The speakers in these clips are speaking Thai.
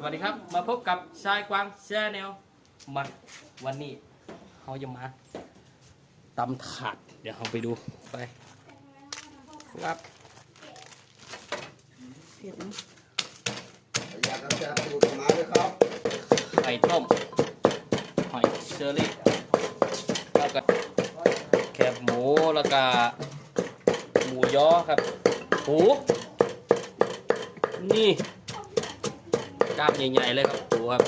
สวัสดีครับ มาพบกับชายกวางแชนแนลมาวันนี้เขาจะมาตำถาดเดี๋ยวเราไปดูไปครับเผ็ดนะอยากจะแชร์สูตรมาด้วยครับไข่ต้มหอยเชอรี่แล้วก็แคบหมูแล้วก็หมูย้อครับหมูนี่ กล้ามใหญ่ๆเลยครับหมูครับ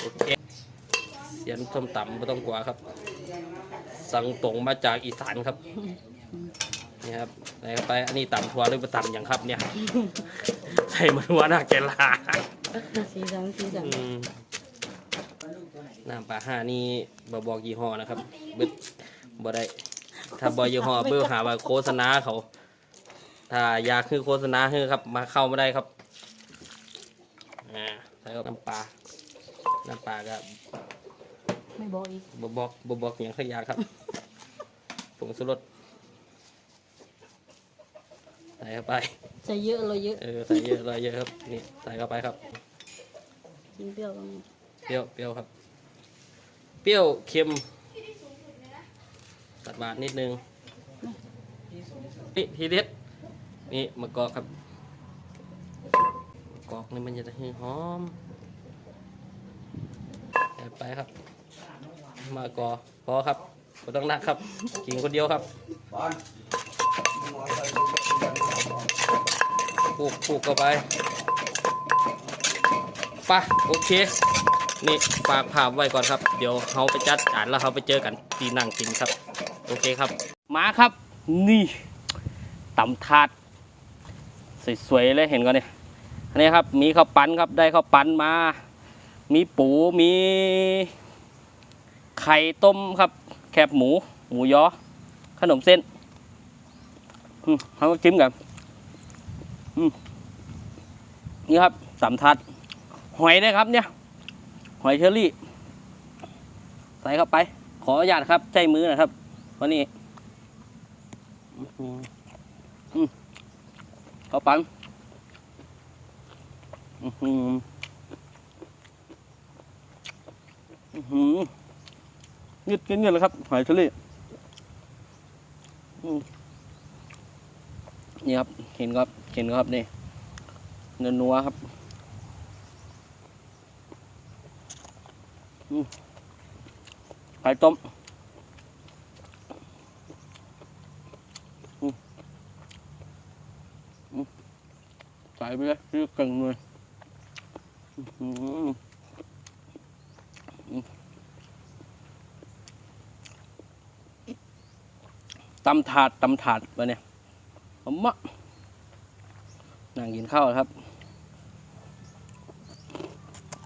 โอเคเสียนส้มตำไม่ต้องกลัวครับ สั่งตรงมาจากอีสานครับนี่ครับใส่เข้าไปอันนี้ตำทัวหรือมาตำอย่างครับเนี่ยใส่มันว่าหน้าแกลาสีสันสีสันอืมน้ำปลาห้านี่บบอกยี่ห้อนะครับเบิดบ่ได้ถ้าบอยี่ห้อเบิดหาว่าโฆษณาเขา ถ้าอยากคือโฆษณาคือครับ มาเข้าไม่ได้ครับ อ่าใส่กับน้ำปลา น้ำปลาก็ไม่บอกอีกบบอกบบอกอย่างสักอย่างครับ ผงสุรสใส่เข้าไป ใส่เยอะเลยเยอะเออ ใส่เยอะเลยเยอะครับ นี่ ใส่เข้าไปครับ กินเปรี้ยวต้องเปรี้ยว เปรี้ยวครับ เปรี้ยว เค็ม ตัดหวานนิดนึง นี่ทีเด็ดนี่มะกอกครับมะก อกนี่มันจะให้หอมไปครับมะกอพอครับไม่ต้องนักครับกินคนเดียวครับบอลมึงเอาไปดูกันก่อนปลูกปลูกเข้าไปปะโอเค นี่ฝากภาพไว้ก่อนครับ เดี๋ยวเขาไปจัดจานแล้วเขาไปเจอกันที่นั่งกินครับ โอเคครับ มาครับ นี่ตำถาด สวยๆเลยเห็นก่อนเนี่ย อันนี้ครับมีข้าวปั้นครับได้ข้าวปั้นมา มีปูมีไข่ต้มครับ แคบหมู หมูยอ ขนมเส้นเขาจิ้มกันนี่ครับสามทัด หอยนะครับเนี่ย หอยเชอรี่ ใส่เข้าไป ขออนุญาตครับ ใช้มือนะครับเพราะนี่อื้อหืออืมเข้าปัน อื้อหืออื้อหือยืดกินยืดเลยครับ หอยเชอรี่นี่ครับ เห็นครับ เห็นครับนี่เนื้อนัวครับอืมไข่ต้มใส่ไปเลยซื้อเก่งเลย ตำถาดตำถาดไปเนี่ยผมมะนั่งกินข้าวครับ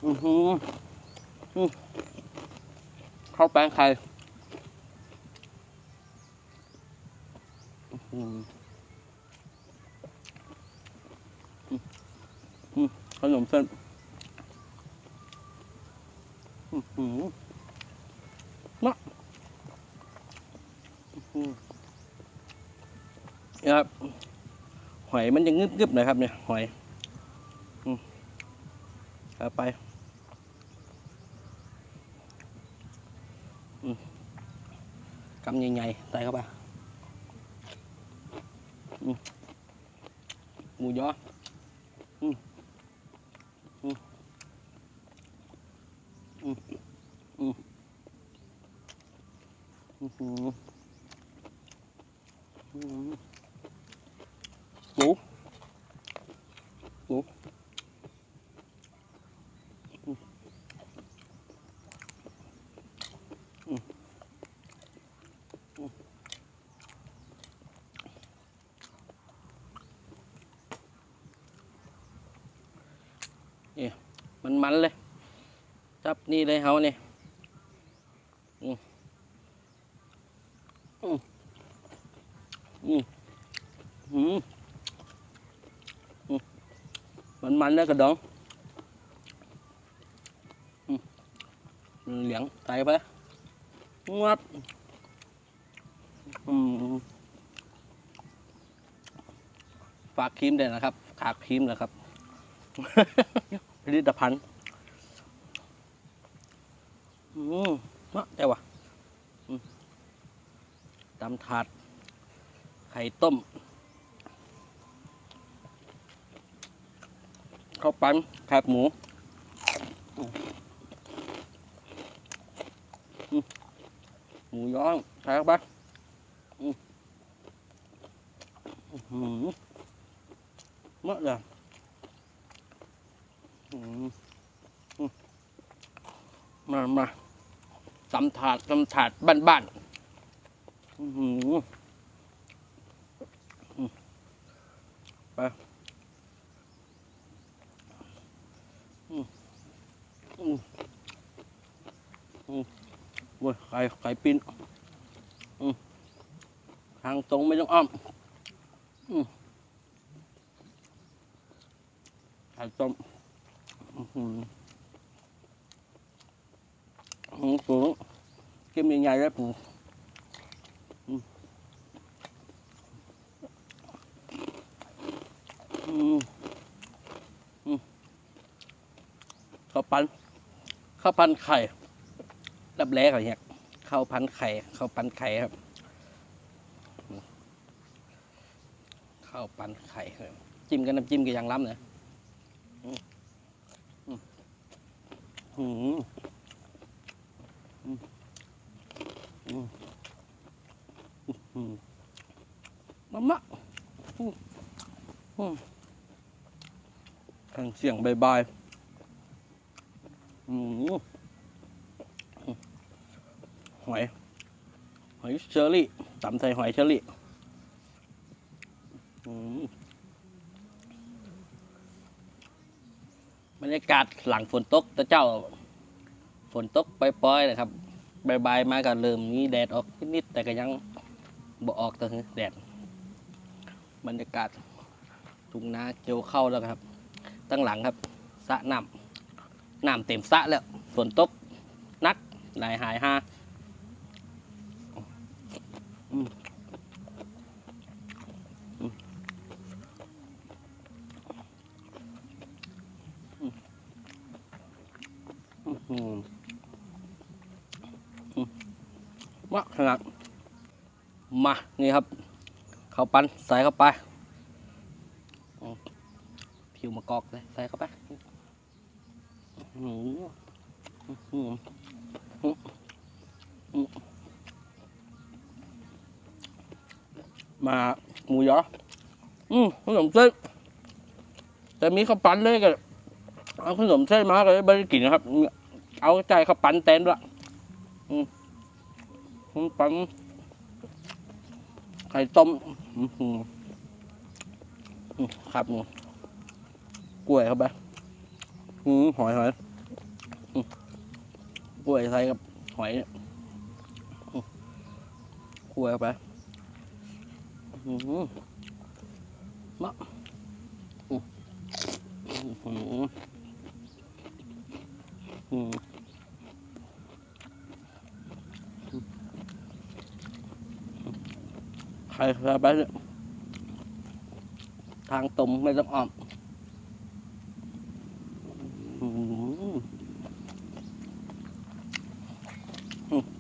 อือหือข้าวแป้งไข่อือหืออื้ออื้อขนมเส้น อือหือมาอื้อหือนี่ครับ หอยมันจะงึบงึบๆน่อยครับ เนี่ย หอยเอาไปกำใหญ่ๆใส่เข้าไปหมูยออืม อืมอืมอือ จับนี่เลยเฮาเนี่ยอืมอืมอืมอืมมันมันแล้วกระดองอืมเหลียงใส่ไปงับอืมฝากครีมเด่นนะครับ ขาครีมนะครับผลิตภัณฑ์ อืมมะแต่ว่าตำถาด ไข่ต้ม ข้าวปั้นแคบหมูหมูย้อนใส่เข้าไปอืมอื้อเลยมามา ตำถาดตำถาดบ้านๆอื้อหือไปอืมอืมอืมโว้ยไข่ไข่ปิ้นอืมทางตรงไม่ต้องอ้อมอืมไข่ต้มอืม ปูกินยังไงแล้ปูข้าวปั้นข้าวปั้นไข่รับแรกอะไรเนี่ยข้าวปั้นไข่ข้าวปั้นไข่ครับข้าวปั้นไข่จิ้มกันน้ำจิ้มกันอย่างล้ำเลยอืม มอืมอืมอืมมะทางเสียงบายบายหอย หอยเชอรี่ตำใส่หอยเชอรี่บรรยากาศหลังฝนตกต่เจ้า ฝนตกปล่อยๆนะครับบายๆมาก็เริ่มมีแดดออกนิดๆแต่ก็ยังบ่ออกต่คือแดด บรรยากาศทุ่งนาเกี่ยวเข้าแล้วครับ ตั้งหลังครับสะน้ำน้ำเต็มสะแล้วฝนตกนักหลหายห้าอืมอืมอืมอืมอืม มาขนาดมานี่ครับข้าวปั้นใส่เข้าไปผิวมะกอกเลยใส่เข้าไปมาหมูยออืมขนมเส้นแต่มีข้าวปั้นเลยก็เอาขนมเส้นมาก็ไม่ได้กินนะครับ เอาใจข้าวปั้นเต้นด้วยอืม ขนมปั้นไข่ต้มครับกล้วยเข้าไปอืมหอยหอยกล้วยใส่กับหอยเนี่ยกล้วยเข้าไปอืมมะอืมอืม อืมใครใครไปเลยทางตรงไม่ต้องอ้อม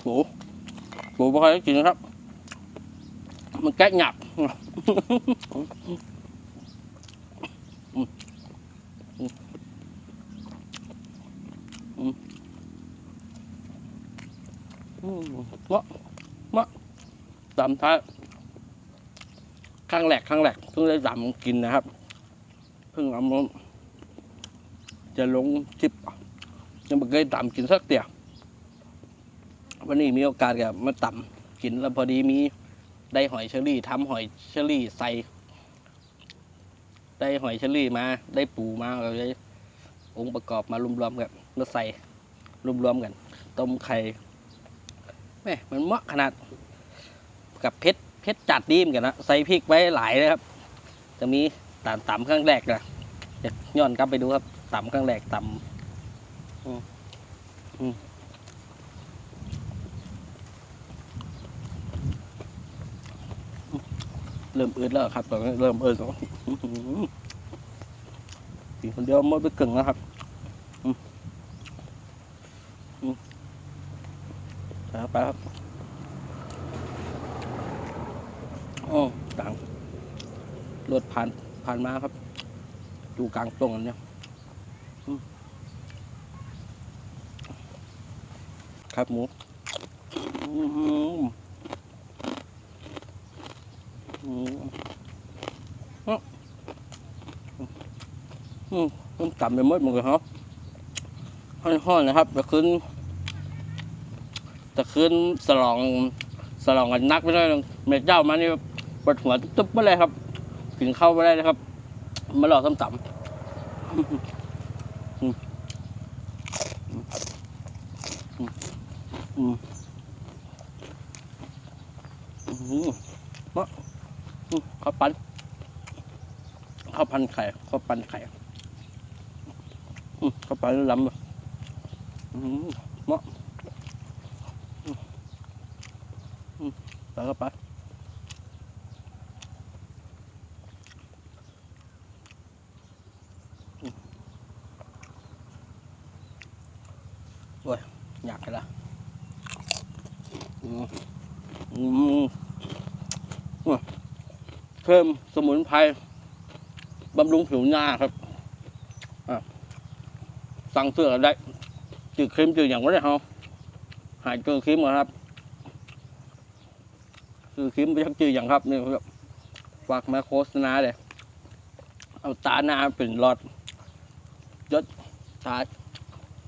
ปูปูไม่ค่อยได้กินนะครับ มันแก๊กหยับมะมะตามท้าย ครั้งแรกครั้งแรกเพิ่งได้ดำกินนะครับ เพิ่งเอามาจะลงจิบยังไม่เคยดำกินสักเดียววันนี้มีโอกาสกับมาต่ำกินแล้วพอดีมีได้หอยเชอรี่ทำหอยเชอรี่ใส่ ได้หอยเชอรี่มา ได้ปูมาเราเลยองค์ประกอบมารวมๆกันมาใส่รวมๆกัน ต้มไข่แม่มันเหมาะขนาดกับเพชร เพชรจัดดีมกันนะใส่พริกไว้หลายเลยครับ จะมีต่ำต่ำครั้งแรกนะจะย้อนกลับไปดูครับต่ำครั้งแรกต่ำอืมอืมเริ่มอืดแล้วครับตอนนี้เริ่มอืดแล้วอื้อหือกินคนเดียวมดไปกึ่งนะครับอืมอืมใส่เข้าไปครับ ลางรถผ่านผ่านมาครับ อยู่กลางตรงอันเนี้ยครับหมูอืมอืมอืมต้องกลับไปหมดหมดเลยครับห้อนๆนะครับจะขึ้นจะขึ้นสลองสลองกันนักไม่ได้เม็ดเจ้ามานี่ ปวดหัวตึ๊บๆไปเลยครับกินข้าวไม่ได้เลยครับ มาหล่อกซ้ำๆอืมข้าวปั้นข้าวพันไข่ข้าวปั้นไข่ข้าไปแล้วล้ำเลยเหมาะแล้วก็ไปอืมโอ้ยอยากไปละอืมอืมอะเพิ่มสมุนไพรบำรุงผิวหน้าครับสั่งเสื้อได้จืดครีมจืดอย่างก็ได้เฮาหายจืดครีมครับจืดครีมไปชักจืดอย่างครับนี่ครับฝากมาโฆษณาเลยเอาตาหน้าเป็นหลอดยศตา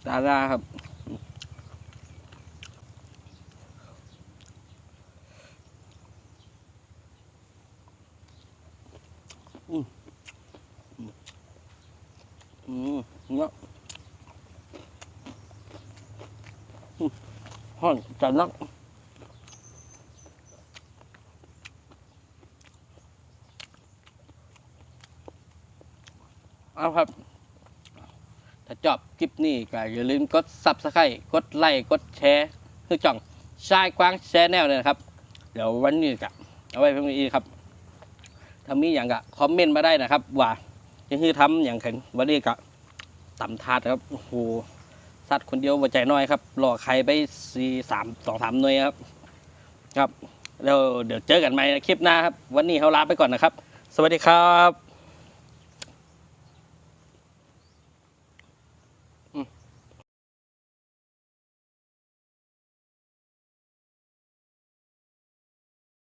ตาหน้าครับ อืมเนาะห้อนจัดนักเอาครับ ถ้าชอบคลิปนี้ก็อย่าลืมกด subscribe กดไลค์กดแชร์คือจ่องชายกว้างแชร์แนลเลยนะครับ เดี๋ยววันนี้จะเอาไว้เพียงนี้ครับถ้ามีอย่างก็คอมเมนต์มาได้นะครับว่า ยังคือทำอย่างเข็นวันนี้ก็ต่ำถาดครับโอ้โหสัตว์คนเดียวหัวใจน้อยครับรอใครไปสี่สามสองสามหน่วยครับ ครับแล้วเดี๋ยวเจอกันใหม่ในคลิปหน้าครับ วันนี้เขาลาไปก่อนนะครับ สวัสดีครับ